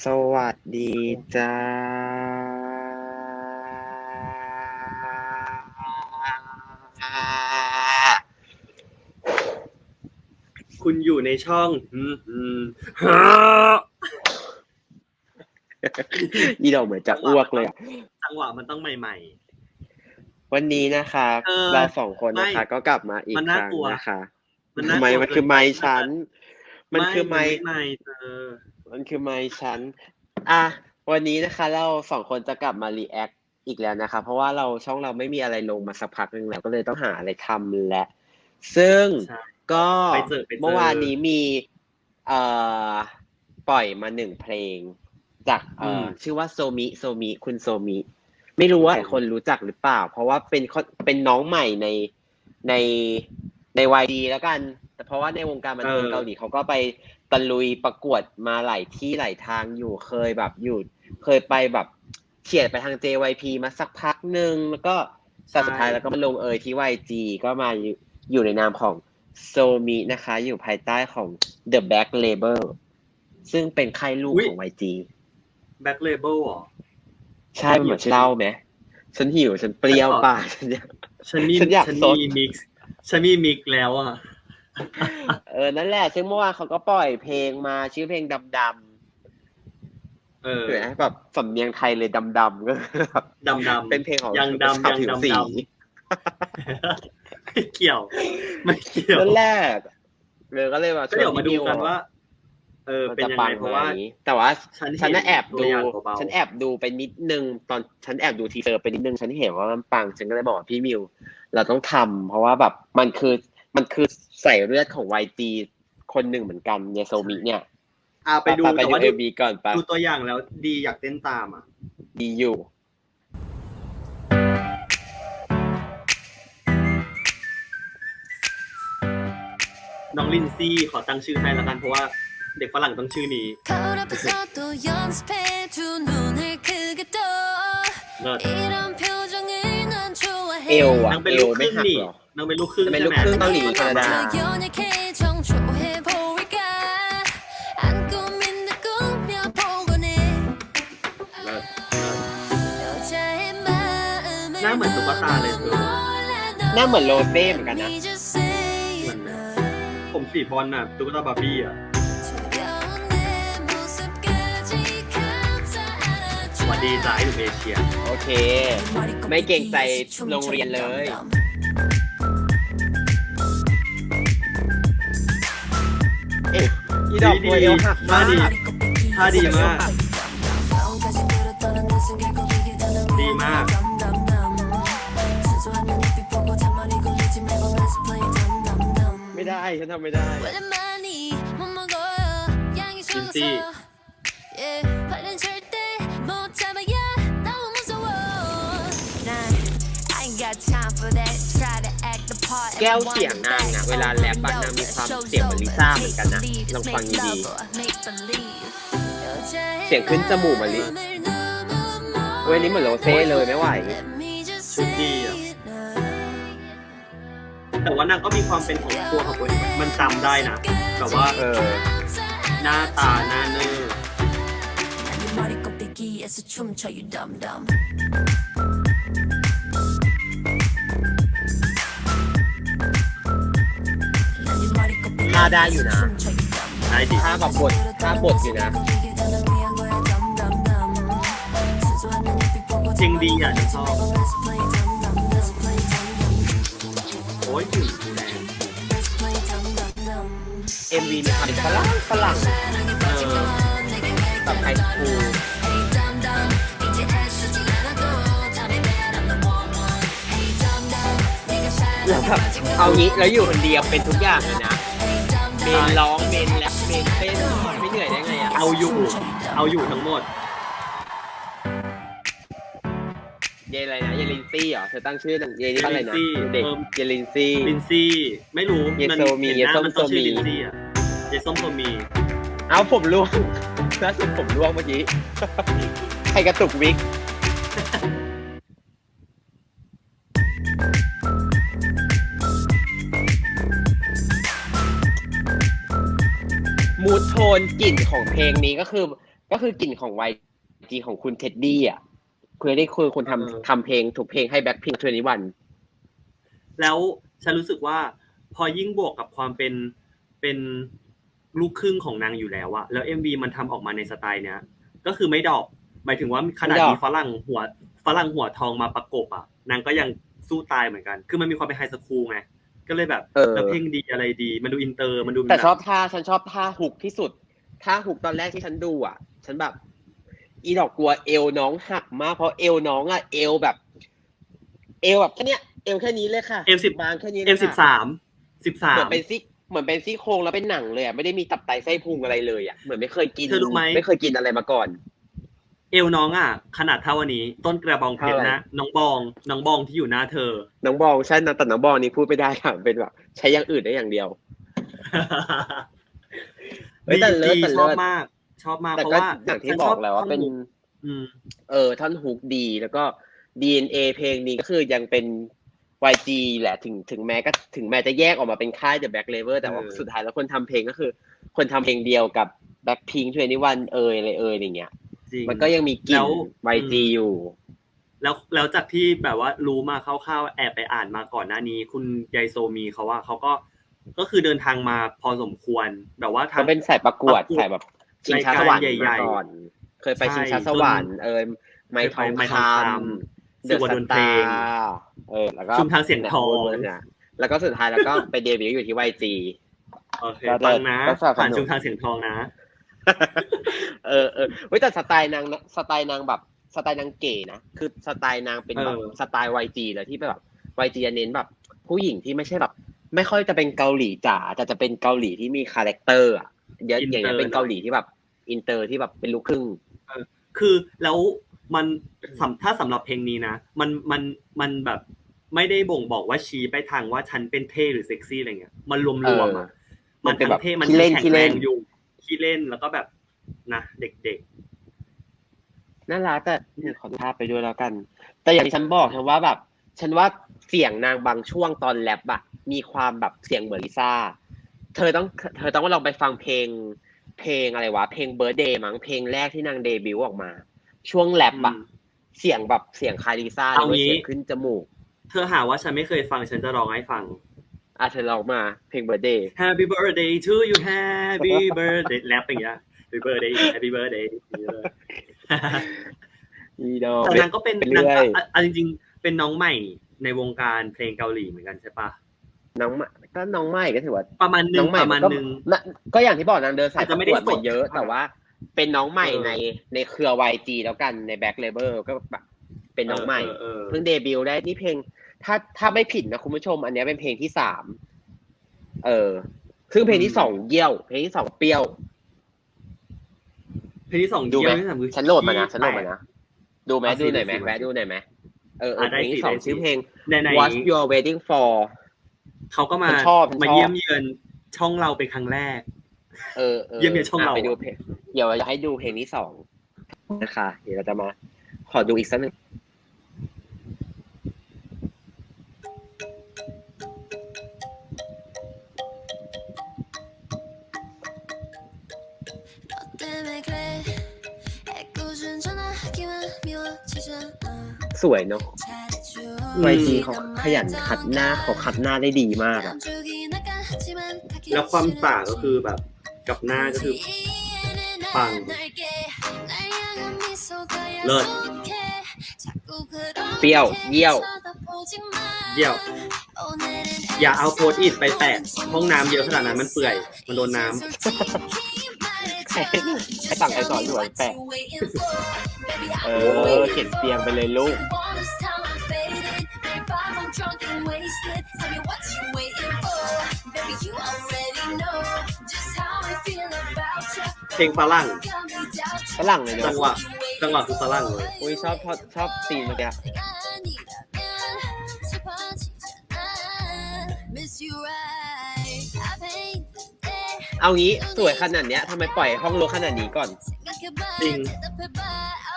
สวัสดีจ้า คุณอยู่ในช่องอืมอืมอีดอกเหมือนจะอ้วกเลยอะจังหวะมันต้องใหม่ วันนี้นะคะ เออเราสองคนนะคะ ไม่ก็กลับมาอีกมันคน่ารั้งกลัวนะคะๆมันทำน่าไมกลัวมันคือไม้เกิปชั้นมันคือไม้ ไม่ไม่เธอ มันคือไม้ชั้นอะวันนี้นะคะ เราสองคนจะกลับมารีแอคอีกแล้วนะคะ เพราะว่าเราช่องเราไม่มีอะไรลงมาสักพักหนึ่งแล้วก็เลยต้องหาอะไรทำและ ซึ่งใช่ก็ไปเจอไปเจอ เมื่อวานนี้มีเอ่อปล่อยมาหนึ่งเพลง จากเอ่ออม ชื่อว่าโซมิโซมิคุณโซมิ ไม่รู้ว่าโซมิคนรู้จักหรือเปล่า เพราะว่าเป็นคนเป็นน้องใหม่ในในในวายดีแล้วกัน แต่เพราะว่าในวงการบันเทิงเกาหลีเขาก็ไป ตะลุยประกวดมาหลายที่หลายทางอยู่เคยแบบอยู่ เคยไปแบบเฉียดไปทาง JYP มาสักพักหนึ่งแล้วก็แต่สุดท้ายแล้วก็มาลงเอยที่ YG ก็มาอยู่อยู่ในนามของโซมินะคะ อยู่ภายใต้ของ The Back Label ซึ่งเป็นค่ายลูกของ YG แบ็คเลเบลหรอ ใช่เหมือนเล่าไหมฉันหิว ฉันเปรี้ยวปากฉันอยากฉันมีฉันอยากฉันซดมีมิกซ์ฉันมีมิกซ์แล้วอะ เออ นั่นแหละ ซึ่งเมื่อวานเขาก็ปล่อยเพลงมาชื่อเพลงดำดำเออเดี๋ยวนะแบบสำเนียงไทยเลยดำดำก็คือแบบดำดำ เป็นเพลงของยังดำสาวยังผิวดำสีด ไม่เกี่ยว ไม่เกี่ยวนั่นแหละเลยก็เลยมาก็เดี๋ยวมาดูกันว่า เออมันเป็นจะยังปัไงงเพราะไหมว่าแต่ว่า ฉันฉันน่ะเห็นแอบตัวดูอย่างเบาๆ ฉันแอบดูไปนิดนึง ตอนฉันแอบดูทีเซอร์ไปนิดนึง ฉันเห็นว่ามันปัง ฉันก็เลยบอกว่าพี่มิว เราต้องทำเพราะว่าแบบมันคือ มันคือใส่เลือดของไวตีคนหนึ่งเหมือนกันเนี่ยโซมิเนี่ยอ่าไปดูไปดูเอก่อนปดูตัวอย่างแล้วดีอยากเต้นตามอะ ดีอยู่น้องลินซี่ขอตั้งชื่อให้ละกันเพราะว่าเด็กฝรั่งต้องชื่อนี้เอวอะเอวไม่หักหรอ นางเป็นลูกครึ่งเป็นลูกครึ่งเกาหลีแคนาดา หน้าเหมือนตุ๊กตาเลยเธอหน้าเหมือนโรเซ่เหมือนกันนะ มันนะผมสีบอลน่ะตุ๊กตาบาร์บี้อะวัสดีจ้าไอ้หนุ่เอเชีย โอเค ไม่เก่งใจโรงเรียนเลย ดอกตัวเอวหักมากดีท่าดีมาก ดีมาก ไม่ได้ ฉันทำไม่ได้진짜 แก้วเสียงนางอะเวลาแรปอะนางมีความเสียงเหมือนลิซ่าเหมือนกันนะลองฟังดีเสียงขึ้นจมูกมาลิเว้ยนี่เหมือนโรเซ่เลยไม่ไหวชุดดีอะแต่ว่านางก็มีความเป็นของตัวของตัวเองมันจำได้นะแบบว่าเออหน้าตาหน้าเนื้อาได้อยู่นะได้ดิท่าแบบบทท่าบทอยู่นะ จริงดีอะฉันชอบโอ้ยถึงแรง MV มีความเป็นฝรั่งฝรั่งเออแบบไฮสคูลแล้วแบบเอางี้แล้วอยู่คนเดียวเป็นทุกอย่างเลยนะเม นร้องเมนแรปเมนเต้นไม่เหนื่อยได้ไงอะเอาอยู่เอาอยู่ทั้งหมดเยอะไรนะเยลินซี่เหรอเธอตั้งชื่อเยนี่อะไรนะเยลินซี่เด็กเออเยลินซี่ลินซี่ไม่รู้เยโซมีเห็นหน้าเยส้มมันต้องชื่อโซมีลินซี่อะเยส้มโซมีเอาผมร่วงล่าสุดผมร่วงเมื่อกี้ใครกระตุกวิก นกลิ่นของเพลงนี้ก็คือ ก็คือกลิ่นของ YG ของคุณเท็ดดี้อะคุณได้คือคนเออทำทำเพลงถูกเพลงให้แบ็คพิงทเวนวันแล้วฉันรู้สึกว่า พอยิ่งบวกกับความเป็นเป็นลูกครึ่งของนางอยู่แล้วอะแล้ว MV มันทำออกมาในสไตล์เนี้ย ก็คือไม่ดรอกหมายถึงว่าขนาดไม่ดรอมีกฝรั่งหัวฝรั่งหัวทองมาประกบอะนางก็ยังสู้ตายเหมือนกัน คือมันมีความเป็นไฮสคูลไงก็เลยแบบเออแล้วเพลงดีอะไรดี มันดูอินเตอร์มันดูแต่ชอบบบท่าฉันชอบท่าฮุกที่สุด ท่าฮุกตอนแรกที่ฉันดูอะ ฉันแบบ อีดอกกลัวเอวน้องหักมากเพราะเอวน้องอะเอวแบบ เอวแบบแค่เนี้ยเอวแค่นี้เลยค่ะเอ็มสิบบางแค่นี้ลยเอ็มสิบค่ะสามสิบสาเหมืมอนเป็นซี่เหมือนเป็นซี่โครงแล้วเป็นหนังเลยอะไม่ได้มีตับไตไส้พุงอะไรเลยอะเหมือนไม่เคยกินเธอรู้ไหมไม่เคยกินอะไรมาก่อน เอวน้องอะ ขนาดเท่าวันนี้ ต้นกระบองเพชรเท่าไหร่นะน้องบองน้องบองที่อยู่หน้าเธอ น้องบองใช่นะแต่น้องบองนี่พูดไม่ได้ค่ะเป็นแบบใช้อย่างอื่นได้อย่างเดียว เฮ้ยแต่เลิศดีแต่ชเลิอบศมาก ชอบมากแต่เพราะก็ว่าอย่างที่ฉันบชอกแล้วว่าเป็น ท่อฮุกอืม เออท่อนฮุกดีแล้วก็ DNA เพลงนี้ก็คือยังเป็น YG แหละถึงถึงแม้ก็ถึงแม้จะแยกออกมาเป็นค่าย The Black Label แต่ว่าเออ สุดท้ายแล้วคนทำเพลงก็คือ คนทำเพลงเดียวกับ Blackpink 21เอยอะไรเอยอย่างเงี้ย จริง มันก็ยังมีกลิ่แล้น ว YG อยู่ แล้วแล้วจากที่แบบว่ารู้มาคร่าวๆแอบไปอ่านมาก่อนหน้านี้ คุณยายโซมีเขาว่าเขาก็ ก็คือเดินทางมาพอสมควรแบบว่าทาเขางเป็นสายประกวดประกวดสายแบบชิงช้าสวรรค์รายการใหญ่มาๆก่อนเคยไปใช่ชิงช้าสวรรค์เอยไม้ทองเคยไปไม้คทองคำำสึกว่าดนเพลงเออแล้วก็ชุมทางเสียงทองเนี่ยแล้วก็สุดท้ายแล้วก็ไปเดบิวต์อยู่ที่ YG โอเคก็ฟังนะก็สนับสนุนผ่านชุมทางเสียงทองนะเออเออเว้ยแต่สไตล์นางนะสไตล์นางแบบสไตล์นางเก๋นะคือสไตล์นางเป็นแบบเออสไตล์ YG เลยที่แบบ YG จะเน้นแบบ ผู้หญิงที่ไม่ใช่แบบ ไม่ค่อยจะเป็นเกาหลีจ๋าแต่จะเป็นเกาหลีที่มีคาแรคเตอร์อะเยอะอย่างเงี้ยเป็นเกาหลีที่แบบ อินเตอร์ที่แบบเป็นลูกครึ่งคือแล้วมันสำถ้าสำหรับเพลงนี้นะ มันมันมันแบบไม่ได้บ่งบอกว่าชี้ไปทางว่าฉันเป็นเท่หรือเซ็กซี่อะไรเงี้ย มันรวมรวมๆอะเออมัมันนเป็นทั้แบบงเท่มันขี้เล่นแข็งขี้แรเล่นงอยู่ขี้เล่นแล้วก็แบบนะเด็กน่ารักแต่ขอภาพไปด้วยแล้วกัน แต่อย่างที่ฉันบอกฉันว่าแบบ ฉันว่าเสียงนางบางช่วงตอนแรปอะมีความแบบเสียงเหมือนลิซ่า เธอต้องเธอต้องลองไปฟังเพลง เพลงอะไรวะ เพลงเบ r ร์ d เดย์มั้งเพลงแรกที่นางเดบิวต์ออกมา ช่วงแรปอะอืมเสียงแบบเสียงคล้ายลิซ่าเอาเลยงี้เสียงขึ้นจมูกๆเธอหาว่าฉันไม่เคยฟังฉันจะร้องให้ฟังอะเธอลองมาเพลงเบ r ร์ d เดย์ Happy birthday to you Happy birthday แรปอย่างเงี้ย Happy birthday Happy birthday อย่างเงี้ยเลยอีดอแต่นางก็เป็นเป็นนางเรื่ก็อยอะอะจริงๆ เป็นน้องใหม่ในวงการเพลงเกาหลีเหมือนกันใช่ปะน้องใหม่ก็น้องใหม่ก็ถือว่าประมาณหนึ่น้องงใหม่ประมาณก็หนึ่งน่ะก็อย่างที่บอกนางเดินสายอาจปจะระไม่กได้วดมาเยอะสดแต่ว่า เป็นน้องใหม่เออในในเครือ YG แล้วกันในแบ็คเลเบอร์ก็แบบเป็นน้องใหม่เออเออเออเพิ่งเดบิวต์ได้นี่เพลง ถ้าถ้าไม่ผิดนะคุณผู้ชม อันเนี้ยเป็นเพลงที่สามเออซึ่งเพลงที่สองเยี่ยว เพลงที่สองเปรี้ยว เพลงที่สองดูไหมเยี่ยที่สามคือฉันโหลดมานะขี้ฉันโหลดมานะดูไหมเอาสิดูหน่อยไหมดูสิแวะดูหน่อยไหม เออเอออะเพได้ลงที่สิสองได้สิชื่อเพลงในไหน What You're Waiting For เขาก็มาฉันชอบฉันชอบมาเยี่ยมเยือนช่องเราเป็นครั้งแรก เออเออเยี่ยมเยียนช่องเราะไปดูเพลงเดี๋ยวจะให้ดูเพลงที่สองนะคะ เดี๋ยวเราจะมา ขอดูอีกสักหนึ่ง สวยเนาะม YG เขาขยันคัดหน้าเขาคัดหน้าได้ดีมากอะแล้วความต่างก็คือแบบกับหน้าก็คือปังเลิศเปรี้ยวเยี่ยว เยี่ยว อย่าเอาโพสต์อิดไปแปะห้องน้ำเยอะขนาดนั้นมันเปื่อย มันโดนน้ำใครใคร สั่งใครสอนอยู่ไอ้แปะเออเขียนเตียงไปเลยลูก เพลงฝรั่งฝรั่งเลยจัเนาะงหวะจังหวะคือฝรั่งเลยอุ้ยชอบชอบชอบซีนเมื่อกี้ Miss you right. เอางี้สวยขนาดเนี้ยทำไมปล่อยห้องรกขนาดนี้ก่อน จริง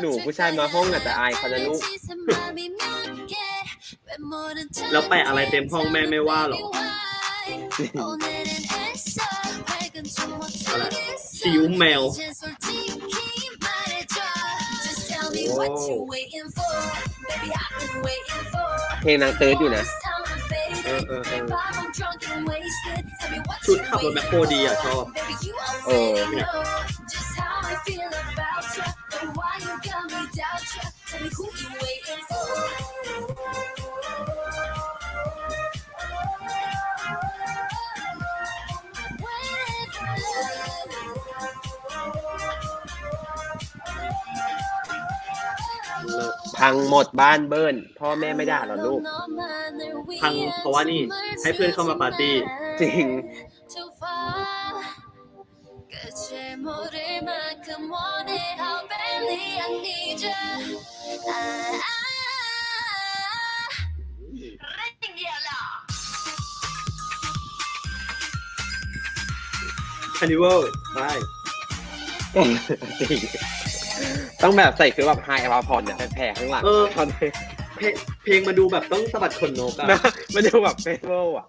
หนูผู้ชายมาห้องอาจจะอายเขานะลูก แล้วแปะอะไรเต็มห้องแม่ไม่ว่าหรอกอะไรซีอิ๊วแมว what you waiting for? Baby, I've been waiting for. เพลงนางเติร์ดอยู่นะ เออเออเออ ชุด you ขับรถแมคโครดีอะชอบ Baby, you เออ already know just how I feel about you and why you got me doubt you. Tell me who you waiting for. Waiting พังหมดบ้านเบิ้ลพ่อแม่ไม่ด่าหรอลูก พังเพราะว่านี่ให้เพื่อนเข้ามาปาร์ตี้จริง Too far. 끝을 모를 만큼 원해 How badly I need you. 아, 아, ring the alarm. คันนิเวิลไป จริงต้องแบบใส่คือแบบไฮอภาพรเนี่ยแผ่ข้างหลัง เออ ตอนนี้ เพลงเพลงมาดูแบบต้องสะบัดขนนกอะ นะมันดูแบบเฟสติวัลอ่ะ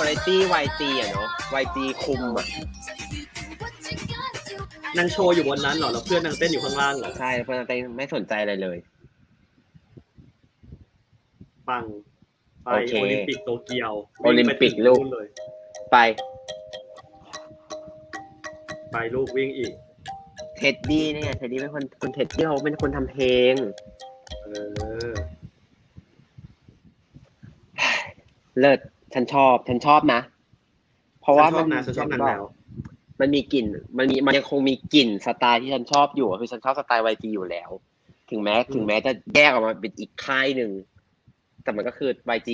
คุณภาพ YG อะเนาะ YG คุมอะ So you do what you gotta do. นางโชว์อยู่บนนั้นเหรอแล้วเพื่อนนางเต้นอยู่ข้างล่างเหรอ ใช่เพื่อนเต้ไม่สนใจอะไรเลย ปัง ไปโอเคโอลิมปิกโตเกียวโอลิมปิกวิ่งไปถึงลูกนู่นเลยไปไปลูกวิ่งอีก เท็ดดี้เนี่ยเท็ดดี้เป็นคนคุณเท็ดดี้เขาเป็นคนทำเพลง เออ เลิศ ฉันชอบฉันชอบนะ เพราะว่าฉันชมัอบนะฉันชอบนางแล้วมันมีกลิ่น มันมีมันยังคงมีกลิ่นสไตล์ที่ฉันชอบอยู่อะคือฉันชอบสไตล์ YG อยู่แล้ว ถึงแม้อืมถึงแม้จะแยกออกมาเป็นอีกค่ายหนึ่งแต่มันก็คือ YG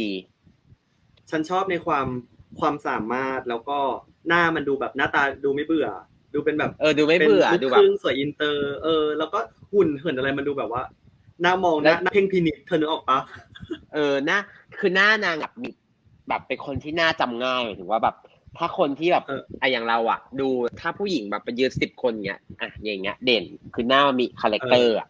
ฉันชอบในความความสามารถแล้วก็หน้ามันดูแบบหน้าตาดูไม่เบื่อ ดูเป็นแบบเออดูไม่เบื่อป็นดูลูกแบคบรึ่งสวยอินเตอร์ เออ แล้วก็หุ่นเหินอะไรมันดูแบบว่าหน้ามองหแล้น้าวหน้าเพ่งพินิจเธอนึกออกปะเออหน้าคือหน้านางแบบมี แบบเป็นคนที่หน้าจำง่ายหมายถึงว่าแบบ ถ้าคนที่แบบเอออะอย่างเราอะดูถ้าผู้หญิงแบบไปยืนสิบคนเงี้ยอะอย่างเงี้ย เด่นคือหน้ามันมีคาแรคเตอร์อะ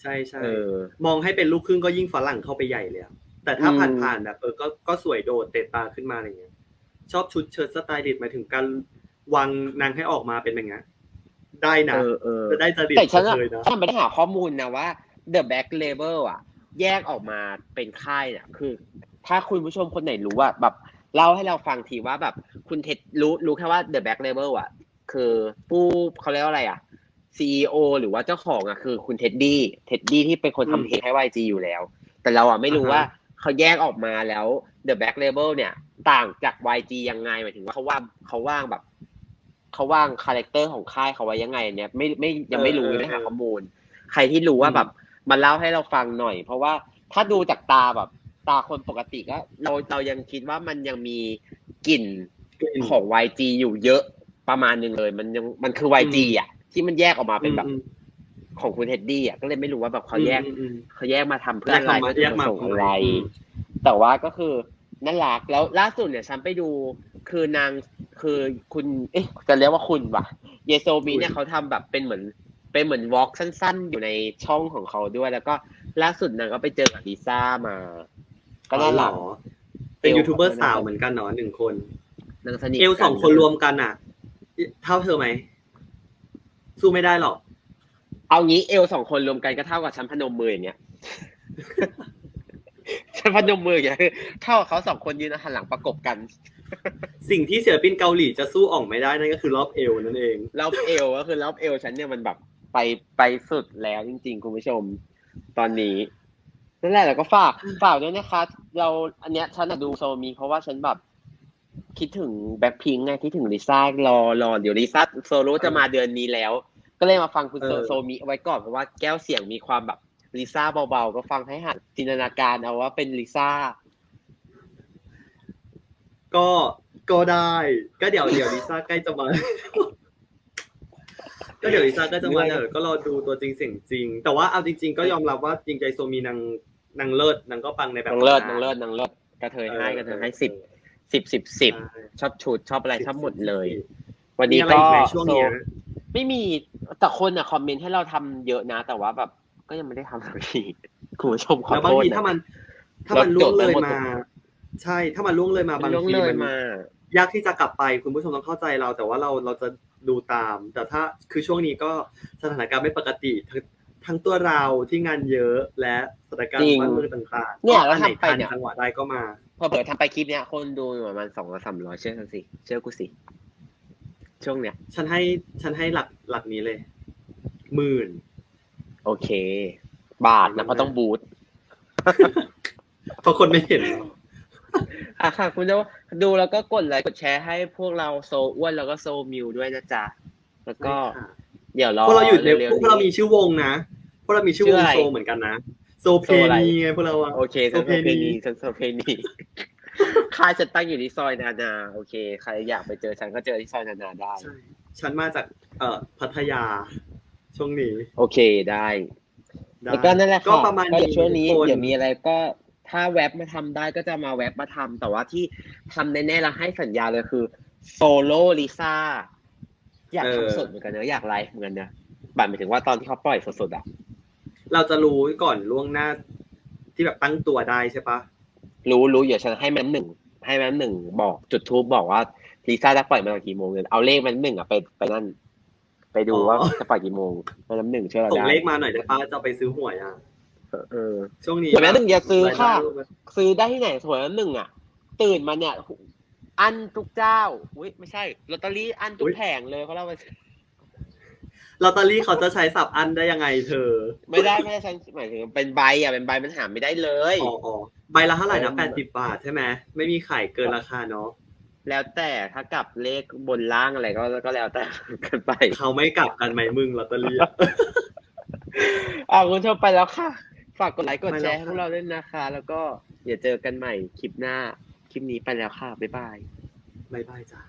ใช่ใช่เออมองให้เป็นลูกครึ่งก็ยิ่งฝรั่งเข้าไปใหญ่เลยอะแต่ถ้าอืมผ่านๆแบบเออก็ก็สวยโดดเตะตาขึ้นมาอะไรเงี้ยชอบชุดเชิ้ตสไตล์ดิดหมายถึงการวางนางให้ออกมาเป็นอย่างเงี้ยได้นะเออเออจะได้จริตแต่ฉันอะเลยนะฉันไม่ได้หาข้อมูลนะว่า The Back Label อะ แยกออกมาเป็นค่ายเนี่ยคือ ถ้าคุณผู้ชมคนไหนรู้ว่าแบบเล่าให้เราฟังทีว่าแบบคุณเท็ดรู้รู้แค่ว่า The Back Label อะ คือผู้เขาเรียกว่าอะไรอะ CEO หรือว่าเจ้าของอะคือคุณเท็ดดี้เท็ดดี้ที่เป็นคนอืมทำเพลงให้ YG อยู่แล้ว แต่เราอะไม่รู้อ่าฮะว่าเขาแยกออกมาแล้ว The Back Label เนี่ย ต่างจาก YG ยังไงหมายถึงว่าเขาว่างเขาว่างแบบเขาว่างคาแรคเตอร์ของค่ายเขาไว้ยังไงเนี่ยไม่ไม่ยังไม่รู้ไม่หาข้อมูล ใครที่รู้ว่าแบบมาเล่าให้เราฟังหน่อย เพราะว่าถ้าดูจากตาแบบ ตาคนปกติก็เราเรายังคิดว่ามันยังมีกลิ่นของ YG อยู่เยอะประมาณหนึ่งเลย มันยังมันคือ YG อะ ที่มันแยกออกมาเป็นแบบอืมของคุณเท็ดดี้อะก็เลยไม่รู้ว่าแบบเขาแยกอืมอืมเขาแยกมาทำเพื่อแยอะกไรมาเพื่อแยกจะมาส่งอะไรอืมแต่ว่าก็คือน่ารักแล้วล่าสุดเนี่ยฉันไปดูคือนางคือคุณเอ๊ะจะเรียกว่าคุณวะเยโซมีเนี่ยเขาทำแบบเป็นเหมือนเป็นเหมือนวอล์กสั้น ๆ อยู่ในช่องของเขาด้วย แล้วก็ล่าสุดนางก็ไปเจอกับลิซ่ามา ก็น่ารักอ๋อเป็นยูทูบเบอร์สาวเหมือนกันเนาะหนึ่งคนนางสนิทเอลสองคนรวมกันอะ เท่าเธอไหมสู้ไม่ได้หรอก เอางี้เอลสองคนรวมกันก็เท่ากับฉันพนมมืออย่างเงี้ยฉันพนมมืออย่างเงี้ยคือเท่ากับเขาสองคนยืนหันหลังประกบกัน สิ่งที่ศิลปินเกาหลีจะสู้อ่องไม่ได้นั่นก็คือรอบเอวนั่นเองรอบเอวก็คือรอบเอวฉันเนี่ยมันแบบไปไปสุดแล้วจริง ๆ คุณผู้ชม ตอนนี้ นั่นแหละแล้วก็ฝากฝากด้วยนะคะ เราอันเนี้ยฉันอะดูโซมี เพราะว่าฉันแบบคิดถึงแบ็คพิงไงคิดถึงลิซ่ารอรอเดี๋ยวลิซ่าโซโล่จะมาเดือนนี้แล้ว ก็เลยมาฟังคุณโซเออโซมีเอาไว้ก่อนเพราะว่าแก้วเสียงมีความแบบลิซ่าเบาๆ ก็ฟังให้หัดจินตนาการเอาว่าเป็นลิซ่าก็ก็ได้ ก็เดี๋ยวเดี๋ยวลิซ่าใกล้จะมา ก็เดี๋ยวลิซ่าก็จะมาเหนื่อยเดี๋ยวก็รอดูตัวจริงเสียงจริง แต่ว่าเอาจริง ๆ ก็ยอมรับว่าจริงใจโซมีนาง นางเลิศนางก็ปังในแบบนางเลิศะนางเลิศนางเลิศกระเทยให้เออกระเทยให้สิบสิบสิบสิบใช่ชอบชุดชอบอะไรชอบหมดเลยสิบวันมีนี้อะไรก็อีกไหมช่วงเนี้ยโซไม่มีแต่คนอะคอมเมนต์ให้เราทำเยอะนะ แต่ว่าแบบก็ยังไม่ได้ทำสักทีคุณผู้ชมขอแล้วโทบางษทีนะถ้ามัน ถ้ามันล่วงเลยเราจดไว้หมดมา ใช่ถ้ามันล่วงเลยมามับานงล่วงทีเลยมันมายากที่จะกลับไปคุณผู้ชมต้องเข้าใจเรา แต่ว่าเราเราจะดูตาม แต่ถ้าคือช่วงนี้ก็สถานการณ์ไม่ปกติ ทั้งทั้งตัวเราที่งานเยอะและสถานการณ์จริงบ้านเมืองต่างๆเนี่ยก็อันไหนแล้วทำไปทันเนี่ยจังหวะได้ก็มา พอเปิดทำไปคลิปเนี้ยคนดูอยู่ประมาณสองร้อยสามร้อยเชื่อฉันสิเชื่อกูสิช่วงเนี้ย ฉันให้ฉันให้หลักหลักนี้เลยหมื่น โอเค บาทนะเพราะต้องบูทเพราะคนไม่เห็นอะค่ะ คุณจะดูแล้วก็กดไลค์กดแชร์ให้พวกเราโซอ้วนแล้วก็โซมิวด้วยนะจ๊ะ แล้วก็ใช่ค่ะ เดี๋ยวรอพวกเราอยู่ในเร็วพวกเรามีชื่อวงนะพวกเรามีชื่อวชื่งออะไรโซเหมือนกันนะโซเพโซอะไรนีไงพวกเราอะโอเคฉันโซเพนีฉันโซเพนีค่ายฉันตั้งอยู่ที่ซอยนานา โอเค ใครอยากไปเจอฉันก็เจอที่ซอยนานาได้ใช่ฉันมาจากเอ่อพัทยา ช่วงนี้ โอเคได้ได้แล้วก็นั่นแหละค่ะก็ประมาณก็เดี๋ยวช่วงนี้ทุกคเดี๋ยวมีอะไรก็ถ้าแว็บมาทำได้ก็จะมาแว็บมาทำแต่ว่าที่ทำแน่ๆเราให้สัญญาเลยคือโซโล่ลิซ่า อยากทำสดเหมือนกันเนอะอยากไลฟ์เหมือนกันนะบัตรหมายถึงว่าตอนที่เขาปล่อยสดๆอะเราจะรู้ก่อนล่วงหน้าที่แบบตั้งตัวได้ใช่ปะรู้รู้เดี๋ยวฉันให้แม่น้ำหนึ่งให้แม่น้ำหนึ่งบอกจุดทูบบอกว่าลิซ่าจะปล่อยมากี่โมงเลยเอาเลขแม่น้ำหนึ่งอะไปไปนั่น ไปดูว่าจะปล่อยกี่โมงแม่น้ำหนึ่งเชื่อเราส่งได้เลขมาหน่อยได้ปะจะเอาไปซื้อหวยอะเออช่วงนี้เดี๋ยวแม่น้ำหนึ่งอย่าซื้อค่ะรายได้ซื้อได้ที่ไหนสวยแล้วหนึ่งอะ ตื่นมาเนี่ย อันทุกเจ้า อุ้ยไม่ใช่ลอตเตอรี่อันทุกแผงเลยเขาเล่าไปลอตเตอรี่เขาจะใช้สับอันได้ยังไงเธอ ไม่ได้ไม่ได้ฉันหมายถึงเป็นใบอะเป็นใบมันหาไม่ได้เลยอ๋ออ๋อใบละเท่าไหร่นะเออแปดสิบบาทใช่ไหมไม่มีขายเกินราคาเนาะแล้วแต่ถ้ากลับเลขบนล่างอะไรก็ก็แล้วแต่กันไป เขาไม่กลับกันไหมมึงลอตเตอรี่อะอ่าคุณผู้ชมไปแล้วค่ะ ฝากกดไลค์กดแชร์ไปแล้วให้พวกเราด้วยนะคะ แล้วก็เดี๋ยวเจอกันใหม่คลิปหน้า คลิปนี้ไปแล้วค่ะ บ๊ายบาย บายบายจ้า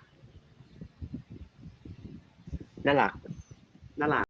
น่ารัก น่ารัก